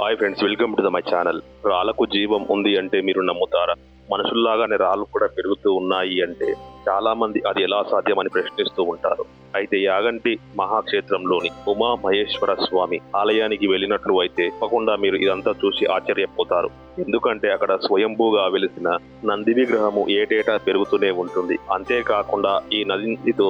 Hi friends welcome to the my channel రాళ్ళకు జీవం ఉంది అంటే మీరు నమ్ముతారా? మనుషుల్లాగానే రాళ్ళు కూడా పెరుగుతూ ఉన్నాయి అంటే చాలామంది అది ఎలా సాధ్యమని ప్రశ్నిస్తూ ఉంటారు. అయితే యాగంటి మహాక్షేత్రంలోని ఉమా మహేశ్వర స్వామి ఆలయానికి వెళ్ళినట్లు అయితే తప్పకుండా మీరు ఇదంతా చూసి ఆశ్చర్యపోతారు. ఎందుకంటే అక్కడ స్వయంభూగా వెలిసిన నంది విగ్రహము ఏటేటా పెరుగుతూనే ఉంటుంది. అంతేకాకుండా ఈ నదితో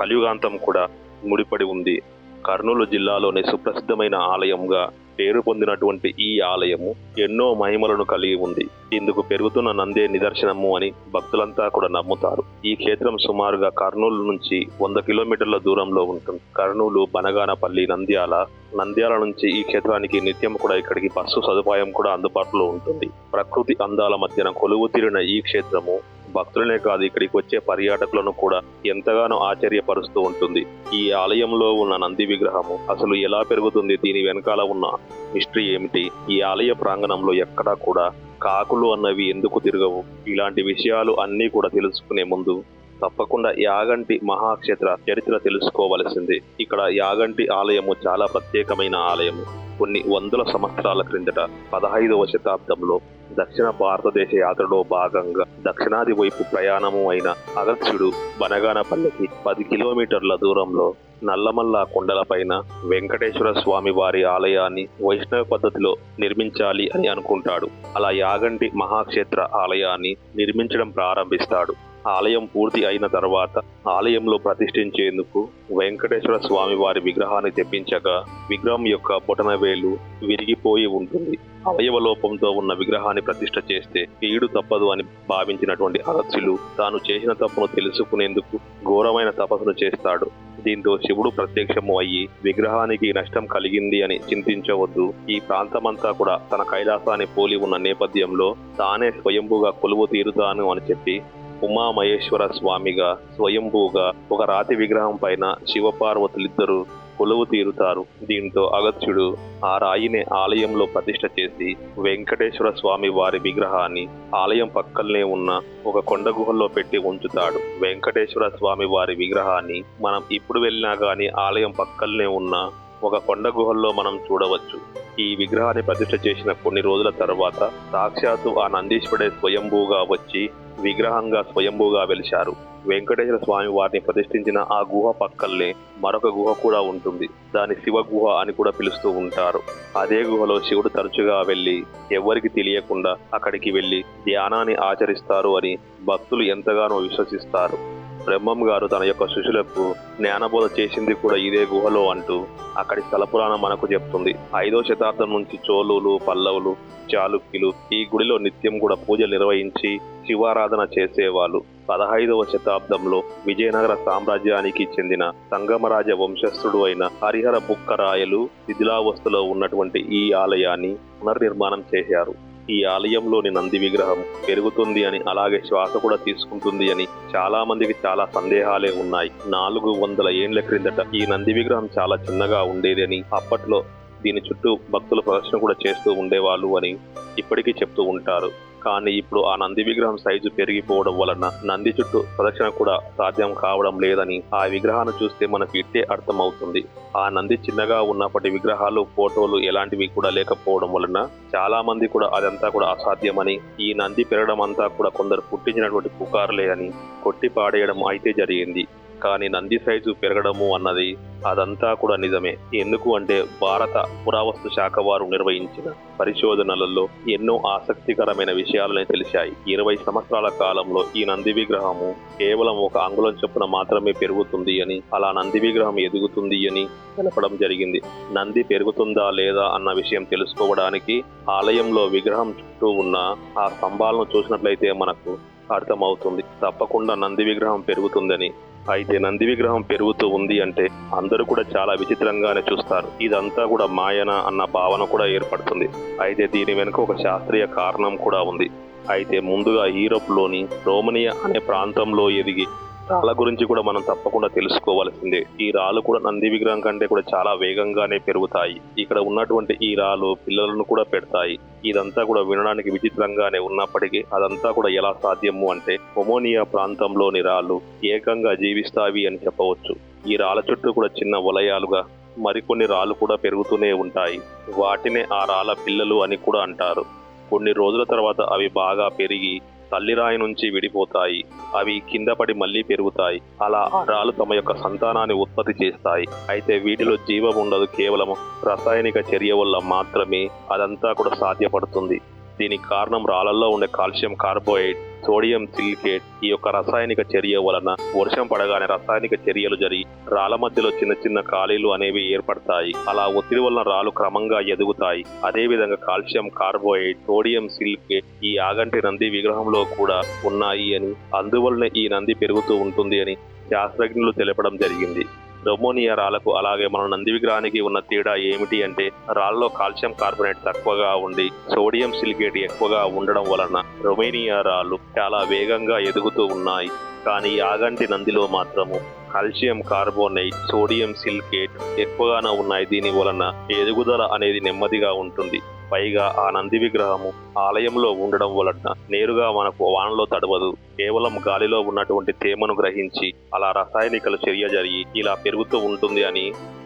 కలియుగాంతం కూడా ముడిపడి ఉంది. కర్నూలు జిల్లాలోని సుప్రసిద్ధమైన ఆలయంగా పేరు పొందినటువంటి ఈ ఆలయము ఎన్నో మహిమలను కలిగి ఉంది. ఇందుకు పెరుగుతున్న నందే నిదర్శనము అని భక్తులంతా కూడా నమ్ముతారు. ఈ క్షేత్రం సుమారుగా కర్నూలు నుంచి వంద కిలోమీటర్ల దూరంలో ఉంటుంది. కర్నూలు బనగానపల్లి నంద్యాల నంద్యాల నుంచి ఈ క్షేత్రానికి నిత్యం కూడా ఇక్కడికి బస్సు సదుపాయం కూడా అందుబాటులో ఉంటుంది. ప్రకృతి అందాల మధ్యన కొలువు తీరిన ఈ క్షేత్రము భక్తులనే కాదు ఇక్కడికి వచ్చే పర్యాటకులను కూడా ఎంతగానో ఆశ్చర్యపరుస్తూ ఉంటుంది. ఈ ఆలయంలో ఉన్న నంది విగ్రహము అసలు ఎలా పెరుగుతుంది? దీని వెనకాల ఉన్న హిస్టరీ ఏమిటి? ఈ ఆలయ ప్రాంగణంలో ఎక్కడా కూడా కాకులు అన్నవి ఎందుకు తిరగవు? ఇలాంటి విషయాలు అన్నీ కూడా తెలుసుకునే ముందు తప్పకుండా యాగంటి మహాక్షేత్ర చరిత్ర తెలుసుకోవలసింది. ఇక్కడ యాగంటి ఆలయము చాలా ప్రత్యేకమైన ఆలయము. కొన్ని వందల సంవత్సరాల క్రిందట పదహైదవ శతాబ్దంలో దక్షిణ భారతదేశ యాత్రలో భాగంగా దక్షిణాది వైపు ప్రయాణము అయిన అగత్యుడు బనగానపల్లికి పది కిలోమీటర్ల దూరంలో నల్లమల్ల కొండలపైన వెంకటేశ్వర స్వామి వారి ఆలయాన్ని వైష్ణవ పద్ధతిలో నిర్మించాలి అని అనుకుంటాడు. అలా యాగంటి మహాక్షేత్ర ఆలయాన్ని నిర్మించడం ప్రారంభిస్తాడు. ఆలయం పూర్తి అయిన తర్వాత ఆలయంలో ప్రతిష్ఠించేందుకు వెంకటేశ్వర స్వామి వారి విగ్రహాన్ని తెప్పించగా విగ్రహం యొక్క బొటనవేలు విరిగిపోయి ఉంటుంది. అవయవ లోపంతో ఉన్న విగ్రహాన్ని ప్రతిష్ఠ చేస్తే పీడు తప్పదు అని భావించినటువంటి అగత్యులు తాను చేసిన తప్పును తెలుసుకునేందుకు ఘోరమైన తపస్సును చేస్తాడు. దీంతో శివుడు ప్రత్యక్షము అయ్యి విగ్రహానికి నష్టం కలిగింది అని చింతించవద్దు. ఈ ప్రాంతమంతా కూడా తన కైలాసాన్ని పోలి ఉన్న నేపథ్యంలో తానే స్వయంభూగా కొలువు తీరుతాను అని చెప్పి ఉమామహేశ్వర స్వామిగా స్వయంభూగా ఒక రాతి విగ్రహం పైన శివపార్వతులిద్దరూ కొలువు తీరుతారు. దీంతో అగత్యుడు ఆ రాయిని ఆలయంలో ప్రతిష్ఠ చేసి వెంకటేశ్వర స్వామి వారి విగ్రహాన్ని ఆలయం పక్కనే ఉన్న ఒక కొండ గుహల్లో పెట్టి ఉంచుతాడు. వెంకటేశ్వర స్వామి వారి విగ్రహాన్ని మనం ఇప్పుడు వెళ్ళినా గాని ఆలయం పక్కనే ఉన్న ఒక కొండ గుహల్లో మనం చూడవచ్చు. ఈ విగ్రహాన్ని ప్రతిష్ట చేసిన కొన్ని రోజుల తర్వాత సాక్షాత్తు ఆ నందీశ్వరుడే స్వయంభూగా వచ్చి విగ్రహంగా స్వయంభూగా వెలిశారు. వెంకటేశ్వర స్వామి వారిని ప్రతిష్ఠించిన ఆ గుహ పక్కల్లే మరొక గుహ కూడా ఉంటుంది. దాని శివ గుహ అని కూడా పిలుస్తూ ఉంటారు. అదే గుహలో శివుడు తరచుగా వెళ్ళి ఎవరికి తెలియకుండా అక్కడికి వెళ్ళి ధ్యానాన్ని ఆచరిస్తారు అని భక్తులు ఎంతగానో విశ్వసిస్తారు. బ్రహ్మం గారు తన యొక్క శిష్యులకు జ్ఞానబోధ చేసింది కూడా ఇదే గుహలో అంటూ అక్కడి స్థల పురాణం మనకు చెప్తుంది. ఐదో శతాబ్దం నుంచి చోళులు పల్లవులు చాళుక్యులు ఈ గుడిలో నిత్యం కూడా పూజలు నిర్వహించి శివారాధన చేసేవాళ్ళు. పదహైదవ శతాబ్దంలో విజయనగర సామ్రాజ్యానికి చెందిన సంగమరాజ వంశస్థుడు అయిన హరిహర బుక్కరాయలు శిథిలావస్థలో ఉన్నటువంటి ఈ ఆలయాన్ని పునర్నిర్మాణం చేశారు. ఈ ఆలయంలోని నంది విగ్రహం పెరుగుతుంది అని అలాగే శ్వాస కూడా తీసుకుంటుంది అని చాలా మందికి చాలా సందేహాలే ఉన్నాయి. నాలుగు వందల ఏండ్ల క్రిందట ఈ నంది విగ్రహం చాలా చిన్నగా ఉండేది అని అప్పట్లో దీని చుట్టూ భక్తుల ప్రదర్శన కూడా చేస్తూ ఉండేవాళ్ళు అని ఇప్పటికీ చెప్తూ ఉంటారు. కానీ ఇప్పుడు ఆ నంది విగ్రహం సైజు పెరిగిపోవడం వలన నంది చుట్టూ ప్రదక్షిణ కూడా సాధ్యం కావడం లేదని ఆ విగ్రహాన్ని చూస్తే మనకు ఇట్టే అర్థమవుతుంది. ఆ నంది చిన్నగా ఉన్నప్పటి విగ్రహాలు ఫోటోలు ఎలాంటివి కూడా లేకపోవడం వలన చాలా మంది కూడా అదంతా కూడా అసాధ్యమని ఈ నంది పెరగడం అంతా కూడా కొందరు పుట్టించినటువంటి పుకారులే అని కొట్టి పాడేయడం అయితే జరిగింది. కానీ నంది సైజు పెరగడము అన్నది అదంతా కూడా నిజమే. ఎందుకు అంటే భారత పురావస్తు శాఖ వారు నిర్వహించిన పరిశోధనలలో ఎన్నో ఆసక్తికరమైన విషయాలనే తెలిశాయి. ఇరవై సంవత్సరాల కాలంలో ఈ నంది విగ్రహము కేవలం ఒక అంగుళం చొప్పున మాత్రమే పెరుగుతుంది అని అలా నంది విగ్రహం ఎదుగుతుంది అని తెలపడం జరిగింది. నంది పెరుగుతుందా లేదా అన్న విషయం తెలుసుకోవడానికి ఆలయంలో విగ్రహం చుట్టూ ఉన్న ఆ స్తంభాలను చూసినట్లయితే మనకు అర్థమవుతుంది. తప్పకుండా నంది విగ్రహం పెరుగుతుందని అయితే నంది విగ్రహం పెరుగుతూ ఉంది అంటే అందరూ కూడా చాలా విచిత్రంగానే చూస్తారు. ఇదంతా కూడా మాయన అన్న భావన కూడా ఏర్పడుతుంది. అయితే దీని వెనుక ఒక శాస్త్రీయ కారణం కూడా ఉంది. అయితే ముందుగా యూరోప్లోని రోమనియా అనే ప్రాంతంలో ఎదిగి రాళ్ళ. గురించి కూడా మనం తప్పకుండా తెలుసుకోవాల్సిందే. ఈ రాళ్ళు కూడా నంది విగ్రహం కంటే కూడా చాలా వేగంగానే పెరుగుతాయి. ఇక్కడ ఉన్నటువంటి ఈ రాళ్ళు పిల్లలను కూడా పెడతాయి. ఇదంతా కూడా వినడానికి విచిత్రంగానే ఉన్నప్పటికీ అదంతా కూడా ఎలా సాధ్యము అంటే ఒమోనియా ప్రాంతంలోని రాళ్ళు ఏకంగా జీవిస్తావి అని చెప్పవచ్చు. ఈ రాళ్ళ చుట్టూ కూడా చిన్న వలయాలుగా మరికొన్ని రాళ్ళు కూడా పెరుగుతూనే ఉంటాయి. వాటినే ఆ రాళ్ళ పిల్లలు అని కూడా అంటారు. కొన్ని రోజుల తర్వాత అవి బాగా పెరిగి తల్లిరాయి నుంచి విడిపోతాయి. అవి కింద పడి మళ్ళీ పెరుగుతాయి. అలా రాళ్ళు తమ యొక్క సంతానాన్ని ఉత్పత్తి చేస్తాయి. అయితే వీటిలో జీవం ఉండదు. కేవలం రసాయనిక చర్య వల్ల మాత్రమే అదంతా కూడా సాధ్యపడుతుంది. దీనికి కారణం రాళ్ళల్లో ఉండే కాల్షియం కార్బోహైడ్ సోడియం సిలికేట్. ఈ యొక్క రసాయనిక చర్య వలన వర్షం పడగానే రసాయనిక చర్యలు జరిగి రాళ్ళ మధ్యలో చిన్న చిన్న ఖాళీలు అనేవి ఏర్పడతాయి. అలా ఒత్తిడి వలన రాళ్ళు క్రమంగా ఎదుగుతాయి. అదేవిధంగా కాల్షియం కార్బోహైడ్ సోడియం సిలికేట్ ఈ ఆగంటి నంది విగ్రహంలో కూడా ఉన్నాయి అని అందువలన ఈ నంది పెరుగుతూ ఉంటుంది అని శాస్త్రజ్ఞులు తెలపడం జరిగింది. రొమోనియా రాళ్ళకు అలాగే మన నంది విగ్రహానికి ఉన్న తేడా ఏమిటి అంటే రాళ్ళలో కాల్షియం కార్బోనేట్ తక్కువగా ఉండి సోడియం సిలికేట్ ఎక్కువగా ఉండడం వలన రొమేనియా రాళ్ళు చాలా వేగంగా ఎదుగుతూ ఉన్నాయి. కానీ ఆగంటి నందిలో మాత్రము కాల్షియం కార్బోనేట్ సోడియం సిల్కేట్ ఎక్కువగానే ఉన్నాయి. దీని వలన ఎదుగుదల అనేది నెమ్మదిగా ఉంటుంది. పైగా ఆ నంది విగ్రహము ఆలయంలో ఉండడం వలన నేరుగా మనకు వానలో తడవదు. కేవలం గాలిలో ఉన్నటువంటి తేమను గ్రహించి అలా రసాయనికల చర్య జరిగి ఇలా పెరుగుతూ ఉంటుంది అని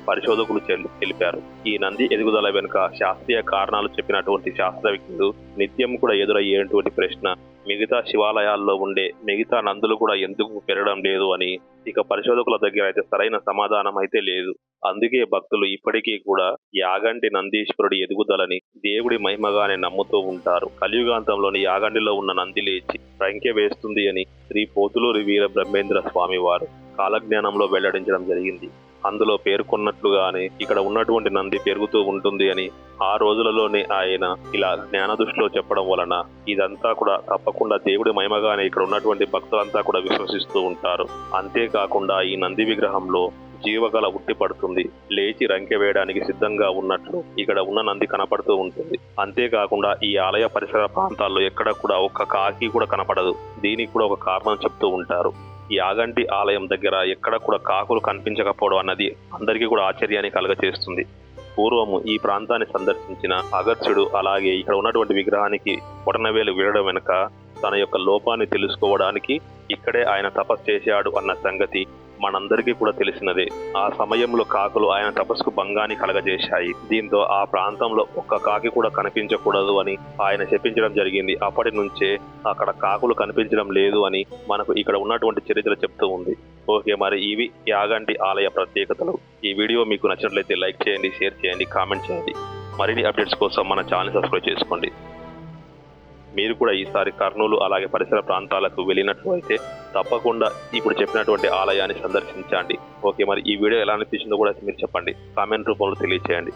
పరిశోధకులు తెలిపారు. ఈ నంది ఎదుగుదల వెనుక శాస్త్రీయ కారణాలు చెప్పినటువంటి శాస్త్రవేత్తలు నిత్యం కూడా ఎదురయ్యేటువంటి ప్రశ్న మిగతా శివాలయాల్లో ఉండే మిగతా నందులు కూడా ఎందుకు పెరగడం లేదు అని ఇక పరిశోధకుల దగ్గర అయితే సరైన సమాధానం అయితే లేదు. అందుకే భక్తులు ఇప్పటికీ కూడా యాగంటి నందీశ్వరుడి ఎదుగుదలని దేవుడి మహిమగానే నమ్ముతూ ఉంటారు. కలియుగాంతంలోని యాగంటిలో ఉన్న నంది లేచి సంఖ్య వేస్తుంది అని శ్రీ పోతులూరి వీర బ్రహ్మేంద్ర స్వామి వారు కాలజ్ఞానంలో వెల్లడించడం జరిగింది. అందులో పేర్కొన్నట్లుగానే ఇక్కడ ఉన్నటువంటి నంది పెరుగుతూ ఉంటుంది అని ఆ రోజులలోనే ఆయన ఇలా జ్ఞాన దృష్టిలో చెప్పడం వలన ఇదంతా కూడా తప్పకుండా దేవుడి మహిమగానే ఇక్కడ ఉన్నటువంటి భక్తులంతా కూడా విశ్వసిస్తూ ఉంటారు. అంతేకాకుండా ఈ నంది విగ్రహంలో జీవగల ఉట్టిపడుతుంది లేచి రంకె వేయడానికి సిద్ధంగా ఉన్నట్లు ఇక్కడ ఉన్న నంది కనపడుతూ ఉంటుంది. అంతేకాకుండా ఈ ఆలయ పరిసర ప్రాంతాల్లో ఎక్కడ కూడా ఒక్క కాకి కూడా కనపడదు. దీనికి కూడా ఒక కారణం చెప్తూ ఉంటారు. ఈ ఆలయం దగ్గర ఎక్కడ కూడా కాకులు కనిపించకపోవడం అన్నది అందరికీ కూడా ఆశ్చర్యాన్ని కలగచేస్తుంది. పూర్వము ఈ ప్రాంతాన్ని సందర్శించిన అగత్యుడు అలాగే ఇక్కడ ఉన్నటువంటి విగ్రహానికి పొటనవేలు వీడడం వెనుక తన యొక్క లోపాన్ని తెలుసుకోవడానికి ఇక్కడే ఆయన తపస్సు చేశాడు అన్న సంగతి మనందరికీ కూడా తెలిసినదే ఆ సమయంలో కాకులు ఆయన తపస్సుకు భంగాన్ని కలగజేశాయి. దీంతో ఆ ప్రాంతంలో ఒక్క కాకి కూడా కనిపించకూడదు అని ఆయన చెప్పించడం జరిగింది. అప్పటి నుంచే అక్కడ కాకులు కనిపించడం లేదు అని మనకు ఇక్కడ ఉన్నటువంటి చరిత్ర చెప్తూ ఉంది. ఓకే మరి ఇవి యాగంటి ఆలయ ప్రత్యేకతలు. ఈ వీడియో మీకు నచ్చినట్లయితే లైక్ చేయండి షేర్ చేయండి కామెంట్ చేయండి. మరిన్ని అప్డేట్స్ కోసం మన ఛానల్ సబ్స్క్రైబ్ చేసుకోండి. మీరు కూడా ఈసారి కర్నూలు అలాగే పరిసర ప్రాంతాలకు వెళ్ళినట్లు అయితే తప్పకుండా ఇప్పుడు చెప్పినటువంటి ఆలయాన్ని సందర్శించండి. ఓకే మరి ఈ వీడియో ఎలా అనిపించిందో కూడా మీరు చెప్పండి. కామెంట్ రూపంలో తెలియచేయండి.